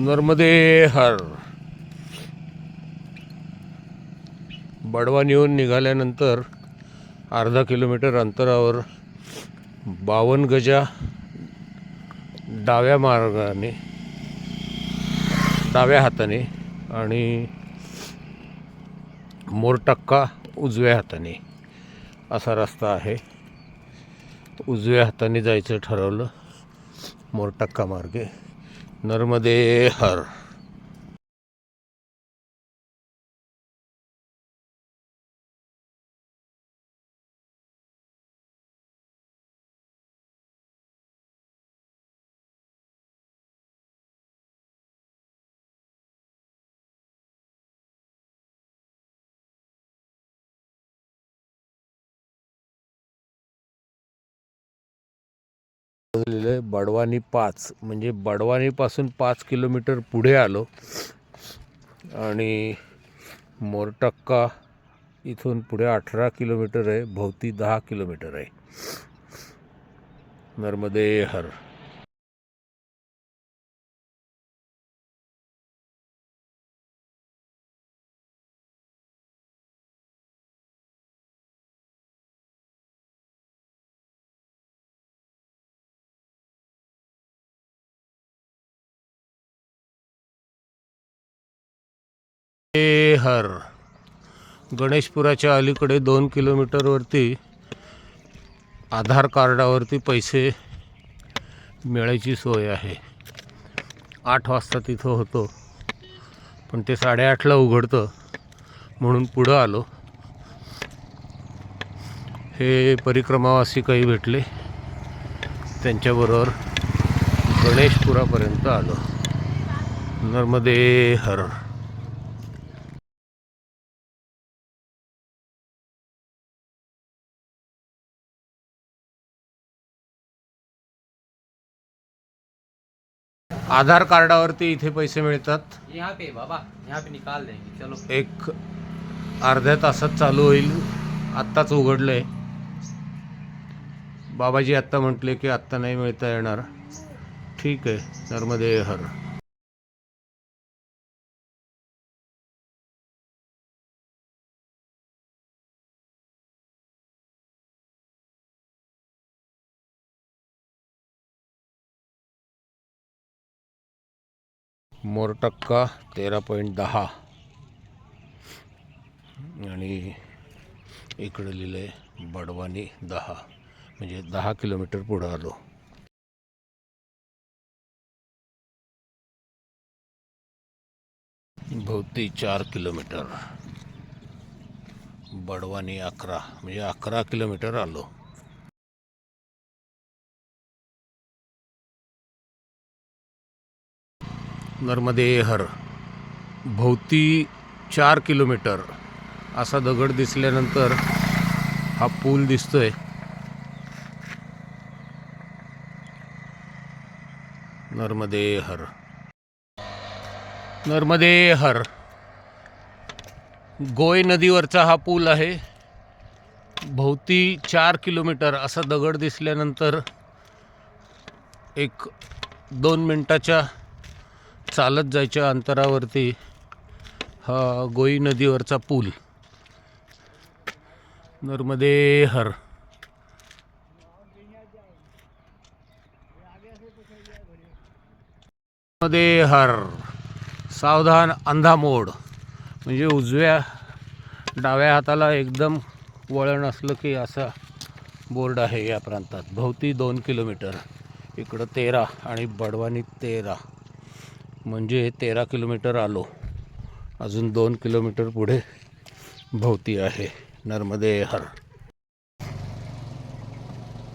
नर्मदे हर. बडवान येऊन निघाल्यानंतर अर्धा किलोमीटर अंतरावर बावन गजा डाव्या मार्गाने डाव्या हाताने आणि मोरटक्का उजव्या हाताने असा रस्ता आहे. उजव्या हाताने जायचं ठरवलं मोरटक्का मार्गे. नर्मदे हर लिहिलं आहे बडवानी पाच. म्हणजे बडवानीपासून पाच किलोमीटर पुढे आलो. आणि मोरटक्का इथून पुढे अठरा किलोमीटर आहे भोवती दहा किलोमीटर आहे. नर्मदे हर हर गणेशपुराच्या अलीकडे दोन किलोमीटरवरती आधार कार्डावरती पैसे मिळायची सोय आहे. आठ वाजता तिथं होतो. पण ते साडेआठला उघडतं. म्हणून पुढं आलो. हे परिक्रमावासी काही भेटले. त्यांच्याबरोबर गणेशपुरापर्यंत आलो. नर्मदे हर आधार कार्डावरती इथे पैसे मिळतात. यहाँ पे बाबा यहाँ पे निकाल देंगे चलो. एक अर्ध्या तासात चालू होईल. आत्ताच उघडलं आहे बाबाजी आत्ता म्हटले की आत्ता नाही मिळता येणार. ठीक आहे नर्मदे हर. मोरटक्का तेरा पॉईंट दहा. आणि इकडं लिहिलं आहे बडवानी दहा. म्हणजे दहा किलोमीटर पुढं आलो. भोवती चार किलोमीटर. बडवानी अकरा. म्हणजे अकरा किलोमीटर आलो. नर्मदे हर. भोवती चार किलोमीटर. असा दगड दिसल्यानंतर हा पूल दिसतोय. नर्मदे हर. नर्मदे हर. गोय नदीवरचा हा पूल आहे. भोवती चार किलोमीटर असा दगड दिसल्यानंतर एक दोन मिनटाच्या चालत जायच्या अंतरावरती हा गोई नदीवरचा पूल. नर्मदे हर. नर्मदे हर. सावधान अंधा मोड म्हणजे उजव्या डाव्या हाताला एकदम वळण असलं की असा बोर्ड आहे या प्रांतात. भोवती दोन किलोमीटर. इकडं तेरा आणि बडवानी तेरा. म्हणजे तेरा किलोमीटर आलो अजून दोन किलोमीटर पुढे भोवती आहे नर्मदे हर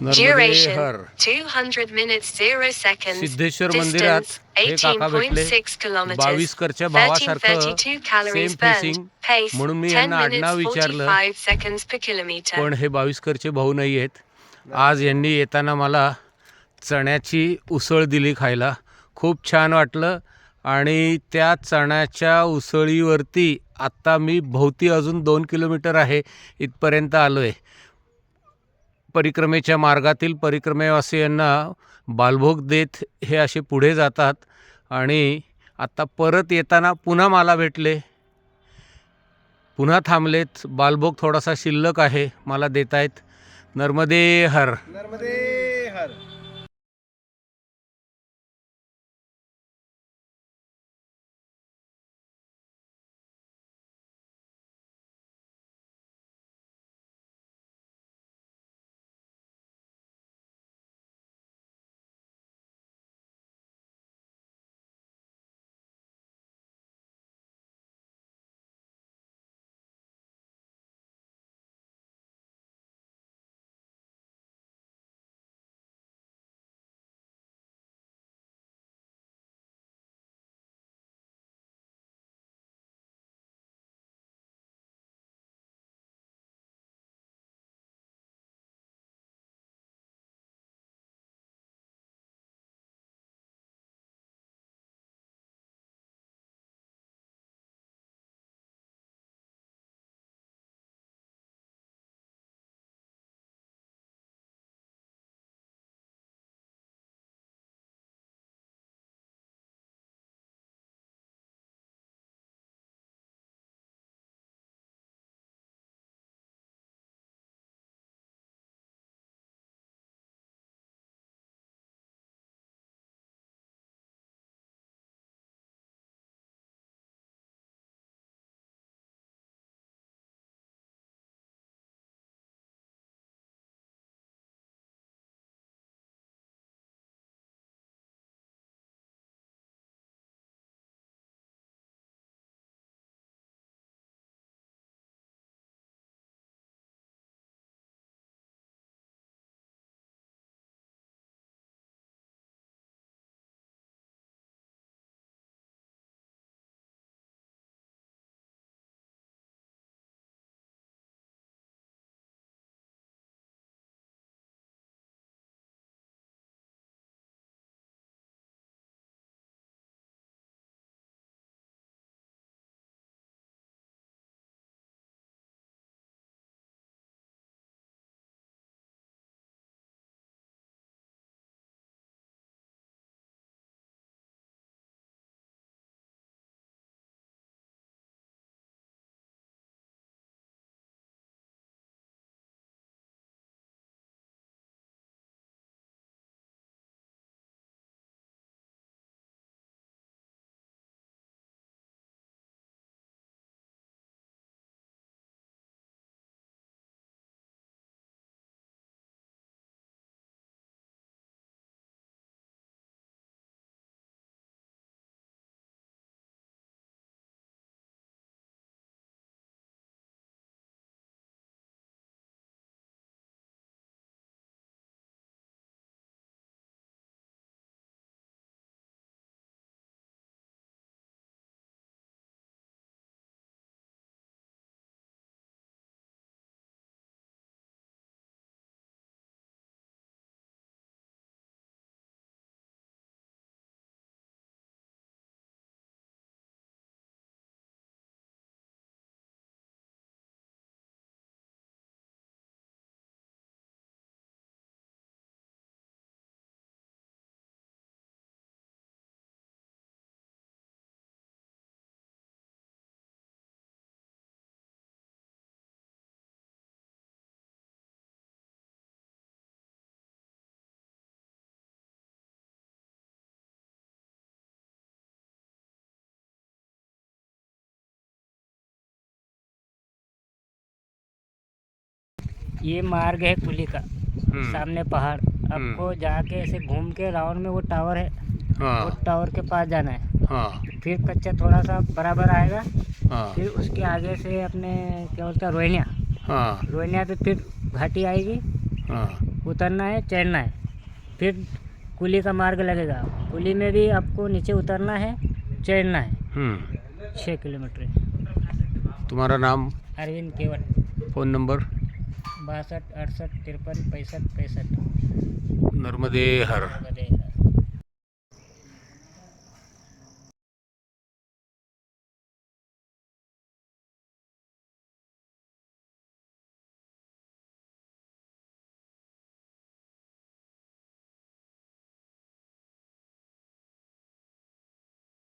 नर्मदे Duration हर 200 minutes 0 seconds. सिद्धेश्वर मंदिरात हे काका भेटले 18.6 kilometers. बावीसकरच्या भावासारखं 1332 calories सेम. Pace म्हणून मी 10 यांना आडनाव विचारलं 45 seconds per kilometer. पण हे बावीसकरचे भाऊ नाही आहेत आज यांनी येताना मला चण्याची उसळ दिली खायला खूप छान वाटलं आणि त्या चण्याच्या उसळीवरती आत्ता मी भोवती अजून दोन किलोमीटर आहे इथपर्यंत आलो आहे परिक्रमेच्या मार्गातील परिक्रमेवासियांना बालभोग देत हे असे पुढे जातात आणि आत्ता परत येताना पुन्हा मला भेटले. पुन्हा थांबलेत. बालभोग थोडासा शिल्लक आहे मला देतायत. नर्मदे हर. नर्मदे! ये मार्ग है कुली का हम्म, सामने पहाड़। आपको जाके ऐसे घूम के राउंड में वो टावर है वो हाँ टावर के पास जाना है। हाँ। फिर कच्चा थोड़ा सा बराबर आएगा हाँ। फिर उसके आगे से अपने क्या बोलते हैं रोहिणिया। हाँ। रोहिणिया पे फिर घाटी आएगी हाँ। उतरना है चढ़ना है। फिर कुली का मार्ग लगेगा। कुली में भी आपको नीचे उतरना है चढ़ना है। हम्म, छः किलोमीटर। तुम्हारा नाम? अरविंद केवट। Phone number? बासठ अड़सठ तिरपन पैंसठ पैंसठ नर्मदे हर.